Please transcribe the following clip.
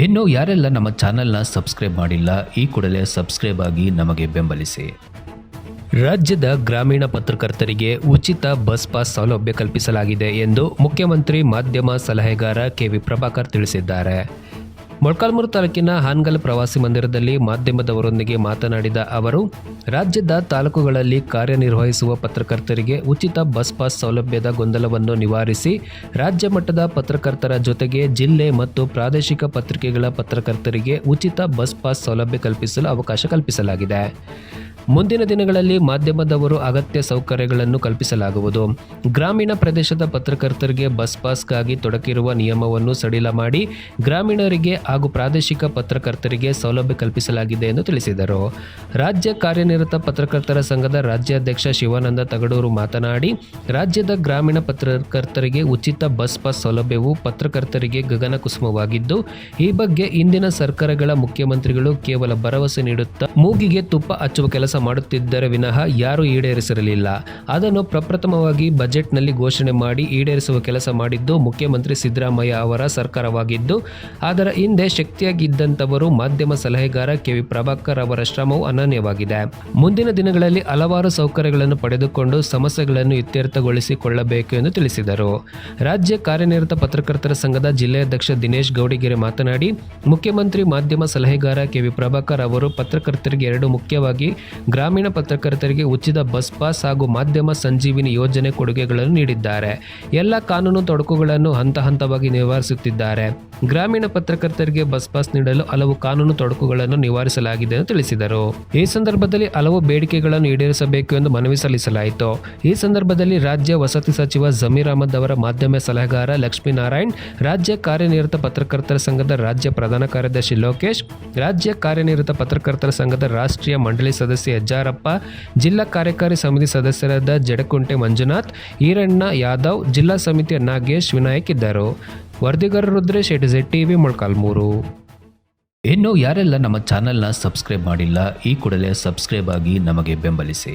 ಇನ್ನು ಯಾರೆಲ್ಲ ನಮ್ಮ ಚಾನೆಲ್ನ ಸಬ್ಸ್ಕ್ರೈಬ್ ಮಾಡಿಲ್ಲ, ಈ ಕೂಡಲೇ ಸಬ್ಸ್ಕ್ರೈಬ್ ಆಗಿ ನಮಗೆ ಬೆಂಬಲಿಸಿ. ರಾಜ್ಯದ ಗ್ರಾಮೀಣ ಪತ್ರಕರ್ತರಿಗೆ ಉಚಿತ ಬಸ್ ಪಾಸ್ ಸೌಲಭ್ಯ ಕಲ್ಪಿಸಲಾಗಿದೆ ಎಂದು ಮುಖ್ಯಮಂತ್ರಿ ಮಾಧ್ಯಮ ಸಲಹೆಗಾರ ಕೆವಿ ಪ್ರಭಾಕರ್ ತಿಳಿಸಿದ್ದಾರೆ. ಮೊಳಕಾಲ್ಮೂರು ತಾಲೂಕಿನ ಹಾನ್ಗಲ್ ಪ್ರವಾಸಿ ಮಂದಿರದಲ್ಲಿ ಮಾಧ್ಯಮದವರೊಂದಿಗೆ ಮಾತನಾಡಿದ ಅವರು, ರಾಜ್ಯದ ತಾಲೂಕುಗಳಲ್ಲಿ ಕಾರ್ಯನಿರ್ವಹಿಸುವ ಪತ್ರಕರ್ತರಿಗೆ ಉಚಿತ ಬಸ್ ಪಾಸ್ ಸೌಲಭ್ಯದ ಗೊಂದಲವನ್ನು ನಿವಾರಿಸಿ, ರಾಜ್ಯ ಮಟ್ಟದ ಪತ್ರಕರ್ತರ ಜೊತೆಗೆ ಜಿಲ್ಲೆ ಮತ್ತು ಪ್ರಾದೇಶಿಕ ಪತ್ರಿಕೆಗಳ ಪತ್ರಕರ್ತರಿಗೆ ಉಚಿತ ಬಸ್ ಪಾಸ್ ಸೌಲಭ್ಯ ಕಲ್ಪಿಸಲು ಅವಕಾಶ ಕಲ್ಪಿಸಲಾಗಿದೆ. ಮುಂದಿನ ದಿನಗಳಲ್ಲಿ ಮಾಧ್ಯಮದವರು ಅಗತ್ಯ ಸೌಕರ್ಯಗಳನ್ನು ಕಲ್ಪಿಸಲಾಗುವುದು. ಗ್ರಾಮೀಣ ಪ್ರದೇಶದ ಪತ್ರಕರ್ತರಿಗೆ ಬಸ್ ಪಾಸ್ಗಾಗಿ ತೊಡಕಿರುವ ನಿಯಮವನ್ನು ಸಡಿಲ ಮಾಡಿ ಗ್ರಾಮೀಣರಿಗೆ ಹಾಗೂ ಪ್ರಾದೇಶಿಕ ಪತ್ರಕರ್ತರಿಗೆ ಸೌಲಭ್ಯ ಕಲ್ಪಿಸಲಾಗಿದೆ ಎಂದು ತಿಳಿಸಿದರು. ರಾಜ್ಯ ಕಾರ್ಯನಿರತ ಪತ್ರಕರ್ತರ ಸಂಘದ ರಾಜ್ಯಾಧ್ಯಕ್ಷ ಶಿವಾನಂದ ತಗಡೂರು ಮಾತನಾಡಿ, ರಾಜ್ಯದ ಗ್ರಾಮೀಣ ಪತ್ರಕರ್ತರಿಗೆ ಉಚಿತ ಬಸ್ ಪಾಸ್ ಸೌಲಭ್ಯವು ಪತ್ರಕರ್ತರಿಗೆ ಗಗನ ಕುಸುಮವಾಗಿದ್ದು ಈ ಬಗ್ಗೆ ಇಂದಿನ ಸರ್ಕಾರಗಳ ಮುಖ್ಯಮಂತ್ರಿಗಳು ಕೇವಲ ಭರವಸೆ ನೀಡುತ್ತಾ ಮೂಗಿಗೆ ತುಪ್ಪ ಹಚ್ಚುವ ಕೆಲಸ ಮಾಡುತ್ತಿದ್ದರೆ ವಿನಃ ಯಾರೂ ಈಡೇರಿಸಿರಲಿಲ್ಲ. ಅದನ್ನು ಪ್ರಪ್ರಥಮವಾಗಿ ಬಜೆಟ್ನಲ್ಲಿ ಘೋಷಣೆ ಮಾಡಿ ಈಡೇರಿಸುವ ಕೆಲಸ ಮಾಡಿದ್ದು ಮುಖ್ಯಮಂತ್ರಿ ಸಿದ್ದರಾಮಯ್ಯ ಅವರ ಸರ್ಕಾರವಾಗಿದ್ದು, ಅದರ ಹಿಂದೆ ಶಕ್ತಿಯಾಗಿದ್ದಂಥವರು ಮಾಧ್ಯಮ ಸಲಹೆಗಾರ ಕೆವಿ ಪ್ರಭಾಕರ್ ಅವರ ಶ್ರಮವು ಅನನ್ಯವಾಗಿದೆ. ಮುಂದಿನ ದಿನಗಳಲ್ಲಿ ಹಲವಾರು ಸೌಕರ್ಯಗಳನ್ನು ಪಡೆದುಕೊಂಡು ಸಮಸ್ಯೆಗಳನ್ನು ಇತ್ಯರ್ಥಗೊಳಿಸಿಕೊಳ್ಳಬೇಕು ಎಂದು ತಿಳಿಸಿದರು. ರಾಜ್ಯ ಕಾರ್ಯನಿರತ ಪತ್ರಕರ್ತರ ಸಂಘದ ಜಿಲ್ಲಾಧ್ಯಕ್ಷ ದಿನೇಶ್ ಗೌಡಿಗೆರೆ ಮಾತನಾಡಿ, ಮುಖ್ಯಮಂತ್ರಿ ಮಾಧ್ಯಮ ಸಲಹೆಗಾರ ಕೆವಿ ಪ್ರಭಾಕರ್ ಅವರು ಪತ್ರಕರ್ತರಿಗೆ ಎರಡು ಮುಖ್ಯವಾಗಿ ಗ್ರಾಮೀಣ ಪತ್ರಕರ್ತರಿಗೆ ಉಚಿತ ಬಸ್ ಪಾಸ್ ಹಾಗೂ ಮಾಧ್ಯಮ ಸಂಜೀವಿನಿ ಯೋಜನೆ ಕೊಡುಗೆಗಳನ್ನು ನೀಡಿದ್ದಾರೆ. ಎಲ್ಲ ಕಾನೂನು ತೊಡಕುಗಳನ್ನು ಹಂತ ಹಂತವಾಗಿ ನಿವಾರಿಸುತ್ತಿದ್ದಾರೆ. ಗ್ರಾಮೀಣ ಪತ್ರಕರ್ತರಿಗೆ ಬಸ್ ಪಾಸ್ ನೀಡಲು ಹಲವು ಕಾನೂನು ತೊಡಕುಗಳನ್ನು ನಿವಾರಿಸಲಾಗಿದೆ ಎಂದು ತಿಳಿಸಿದರು. ಈ ಸಂದರ್ಭದಲ್ಲಿ ಹಲವು ಬೇಡಿಕೆಗಳನ್ನು ಈಡೇರಿಸಬೇಕು ಎಂದು ಮನವಿ ಸಲ್ಲಿಸಲಾಯಿತು. ಈ ಸಂದರ್ಭದಲ್ಲಿ ರಾಜ್ಯ ವಸತಿ ಸಚಿವ ಜಮೀರ್ ಅಹಮದ್ ಅವರ ಮಾಧ್ಯಮ ಸಲಹೆಗಾರ ಲಕ್ಷ್ಮೀನಾರಾಯಣ್, ರಾಜ್ಯ ಕಾರ್ಯನಿರತ ಪತ್ರಕರ್ತರ ಸಂಘದ ರಾಜ್ಯ ಪ್ರಧಾನ ಕಾರ್ಯದರ್ಶಿ ಲೋಕೇಶ್, ರಾಜ್ಯ ಕಾರ್ಯನಿರತ ಪತ್ರಕರ್ತರ ಸಂಘದ ರಾಷ್ಟ್ರೀಯ ಮಂಡಳಿ ಸದಸ್ಯ ಹೆಜ್ಜಾರಪ್ಪ ಜಿಲ್ಲಾ ಕಾರ್ಯಕಾರಿ ಸಮಿತಿ ಸದಸ್ಯರಾದ ಜಡಕುಂಟೆ ಮಂಜುನಾಥ್, ಈರಣ್ಣ ಯಾದವ್, ಜಿಲ್ಲಾ ಸಮಿತಿಯ ನಾಗೇಶ್ ವಿನಾಯಕ್ ಇದ್ದರು. ವರದಿಗಾರ Rudresh at T V Molakalmuru ಇನ್ನು ಯಾರೆಲ್ಲ ನಮ್ಮ ಚಾನೆಲ್ನ ಸಬ್ಸ್ಕ್ರೈಬ್ ಮಾಡಿಲ್ಲ, ಈ ಕೂಡಲೇ ಸಬ್ಸ್ಕ್ರೈಬ್ ಆಗಿ ನಮಗೆ ಬೆಂಬಲಿಸಿ.